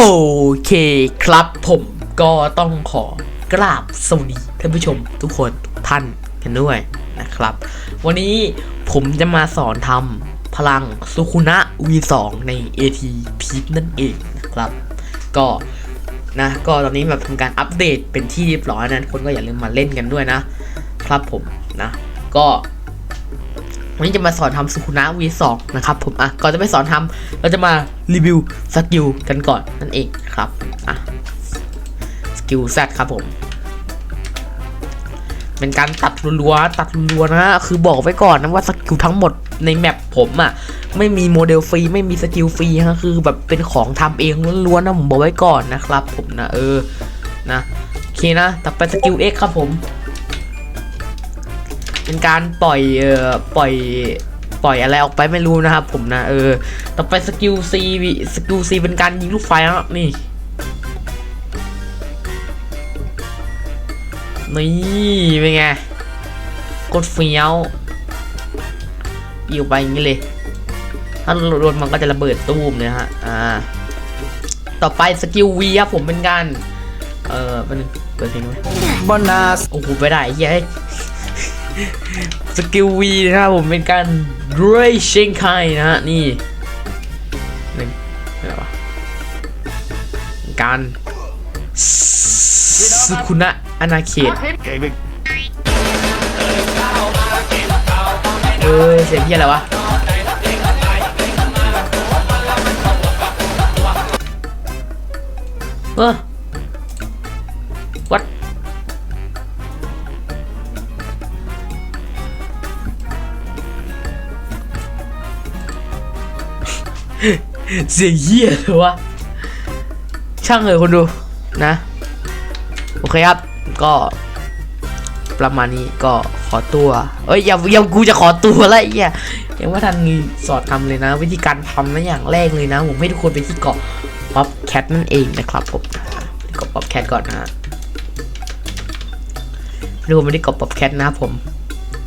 โอเคครับผมก็ต้องขอกราบสวัสดีท่านผู้ชมทุกคนทุกท่านกันด้วยนะครับ วันนี้ผมจะมาสอนทำพลังสุคุนะ V2 ใน AT p e a k นั่นเองนะครับ ก็นะก็ตอนนี้แบบทำการอัปเดตเป็นที่เรียบร้อยนะคนก็อย่าลืมมาเล่นกันด้วยนะครับผมนะ ก็ วันนี้จะมาสอนทำสุคุนะ V2 นะครับผมอะก่อนจะไปสอนทำเราจะมารีวิวสกิลกันก่อนนั่นเองครับอะสกิล Z ครับผม เป็นการตัดรัวๆตัดรัวนะคือบอกไว้ก่อนนะว่าสกิลทั้งหมดในแมปผมอะ่ะไม่มีโมเดลฟรีไม่มีสกิลฟรีฮะคือแบบเป็นของทำเองล้วนๆนะผมบอกไว้ก่อนนะครับ ผมนะเออนะโอเคนะต่อไปสกิล X ครับผม เป็นการปล่อยเอ่อปล่อยปล่อยอะไรออกไปไม่รู้นะครับผมนะเออต่อไปสกิล C สกิล C เป็นการยิงลูกไฟนะครับนี่นี่เป็นไงกดเฟี้ยวอยู่ไปอย่างนี้เลย ถ้าโดนมันก็จะระเบิดตู้มเลยฮะอ่าต่อไปสกิล V ครับผมเป็นการเออมันเปิดเพลงไหมบอนาสโอ้โหไม่ได้เฮ้ย สกิล V นะครับผมเป็นการด้วยเชงไคนะฮะนี่หนึ่งอะไรวะการสุคุนะอนาเขตเออเสียงเพี้ยอะไรวะเออ เสียงเหี้ยเลยวะช่างเลยคนดูนะ โอเคครับ ก็ประมาณนี้ก็ขอตัว เอ้ยอย่าอย่ากูจะขอตัวแล้วไอ้เหี้ยยังว่าทันสอนทำเลยนะ วิธีการทำนะอย่างแรกเลยนะ ผมให้ทุกคนไปที่เกาะป๊อปแคทนั่นเองนะครับผมเกาะป๊อปแคทก่อนนะฮะดูมาที่เกาะป๊อปแคทนะผม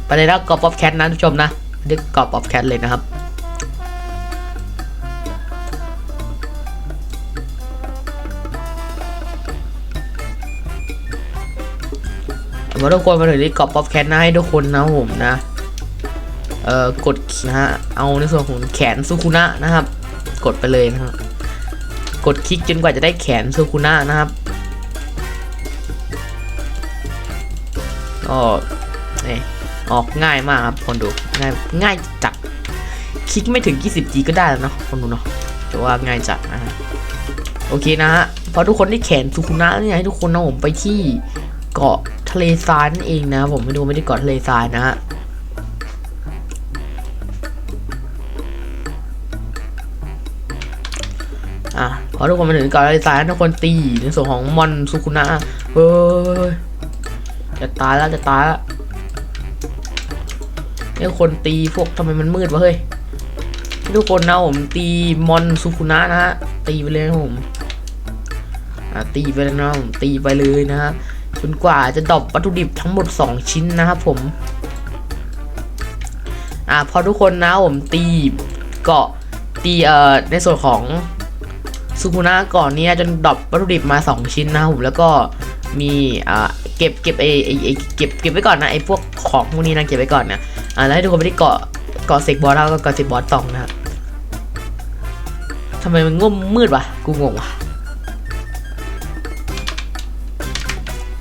ไปเลยนะเกาะป๊อปแคทนะทุกผู้ชมนะที่เกาะป๊อปแคทเลยนะครับ มาทุกคนมาถึงที่เกาะป๊อปแคทนะให้ทุกคนนะผมนะ เอ่อกดนะฮะ เอาในส่วนของแขนซูคุนะนะครับ กดไปเลยนะครับ กดคลิกจนกว่าจะได้แขนซูคุนะนะครับก็นี่ออกง่ายมากครับคนดูง่ายง่ายจัดคลิกไม่ถึง 20G ก็ได้แล้วเนาะคนดูเนาะแต่ว่าง่ายจัดนะโอเคนะฮะพอทุกคนได้แขนซูคุนะเนี่ยให้ทุกคนนะผมไปที่ เกาะทะเลทรายนั่นเองนะผมไม่ดูไม่ได้เกาะทะเลทรายนะฮะอะพอทุกคนมาถึงเกาะทะเลทรายทุกคนตีในส่วนของมอนซูคุนะเฮ้ยจะตายแล้วจะตายแล้วนี่คนตีพวกทำไมมันมืดวะเฮ้ยทุกคนนะผมตีมอนซูคุนะนะฮะตีไปเลยนะผมอะตีไปเลยนะผมตีไปเลยนะฮะ จนกว่าจะดรอปวัตถุดิบทั้งหมด 2 ชิ้นนะครับผม อ่าพอทุกคนนะผมตีเกาะตีเอ่อในส่วนของซูคุนะก่อนเนี้ยจนดรอปวัตถุดิบมา 2 ชิ้นนะครับผมแล้วก็มีอ่าเก็บเก็บไอไอไอเก็บเก็บไว้ก่อนนะไอพวกของพวกนี้นะเก็บไว้ก่อนนะอ่าแล้วให้ทุกคนไปที่เกาะเกาะเซกบอสแล้วก็เกาะเซกบอสสองนะทำไมมันง่มมืดวะกูงงวะ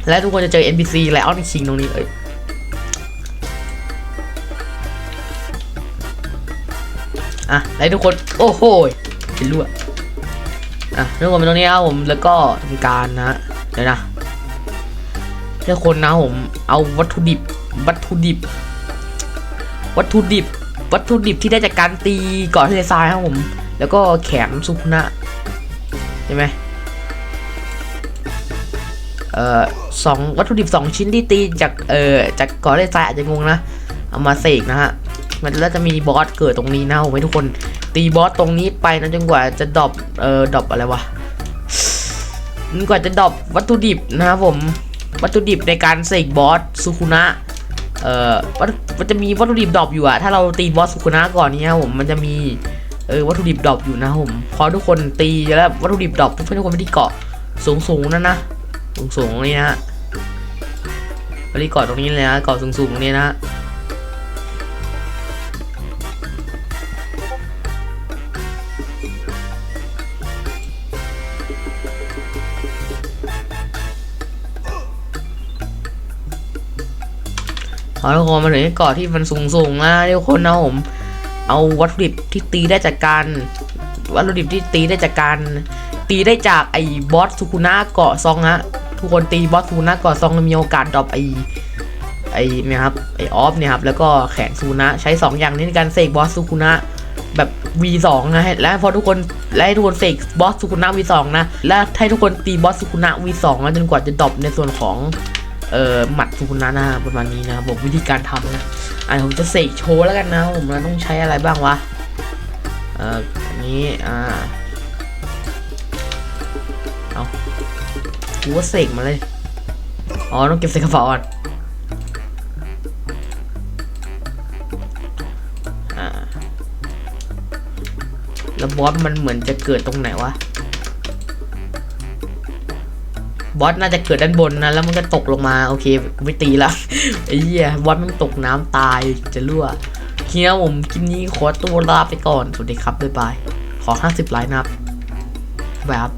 และทุกคนจะเจอ NPC แล้วในคิงตรงนี้เอ้ยอะแล้วทุกคนโอ้โหเป็นรั่วอะทุกคนเป็นตรงนี้ครับผมแล้วก็ทำการนะเดี๋ยวนะทุกคนนะผมเอาวัตถุดิบวัตถุดิบ วัตถุดิบ วัตถุดิบที่ได้จากการตีเกาะทะเลทรายครับผม แล้วก็แขนซุคุนะใช่ไหม เอ่อสองวัตถุดิบสองชิ้นที่ตีจากเอ่อจากกาะทะเลทรายอาจจะงงนะ เอามาเสกนะฮะ มันแล้วจะมีบอสเกิดตรงนี้นะผมให้ทุกคนตีบอสตรงนี้ไปนะจนกว่าจะดรอปเอ่อดรอปอะไรวะจนกว่าจะดรอปวัตถุดิบนะครับผมวัตถุดิบในการเสกบอสซูคุนะเอ่อมันจะมีวัตถุดิบดรอปอยู่อะถ้าเราตีบอสซูคุนะก่อนเนี้ยผมมันจะมีเออวัตถุดิบดรอปอยู่นะผมพอทุกคนตีแล้ววัตถุดิบดรอปทุกคนทุกคนไปที่เกาะสูงๆนั่นนะ สูงสูงนี่นะไปที่เกาะตรงนี้เลยนะกาะสูงๆตรงนี้นะพอทุกคนมาถึงเกาะที่มันสูงๆนะทุกคนนะผม เอาวัตถุดิบที่ตีได้จากการวัตถุดิบที่ตีได้จากการตีได้จากไอ้บอสสุคุนะเกาะซองฮะ ทุกคนตีบอสสุคุนะเกาะซองมีโอกาสดรอปไอไอเนี่ยครับไอออฟเนี่ยครับแล้วก็แขนสุคุนะใช้ 2 อย่างนี้ในการเสกบอสสุคุนะแบบ V2 นะฮะและพอทุกคนและให้ทุกคนเสกบอสสุคุนะ V2 นะและให้ทุกคนตีบอสสุคุนะ V2 นะจนกว่าจะดรอปในส่วนของเอ่อหมัดสุคุนะนะประมาณนี้นะครับผมวิธีการทำนะอะผมจะเสกโชว์แล้วกันนะผมเราต้องใช้อะไรบ้างวะเอ่ออันนี้อ่า กูว่าเสกมาเลย อ๋อ ต้องเก็บใส่กระเป๋าก่อนอ่าแล้วบอสมันเหมือนจะเกิดตรงไหนวะ บอสน่าจะเกิดด้านบนนะ แล้วมันก็ตกลงมา โอเคกูไม่ตีละไอ้เหี้ยบอสมันตกน้ำตายจะรั่วเฮียผมคลิปนี้ขอตัวลาไปก่อน สวัสดีครับ บ๊ายบาย ขอ 50 ไลน์นะครับแบบ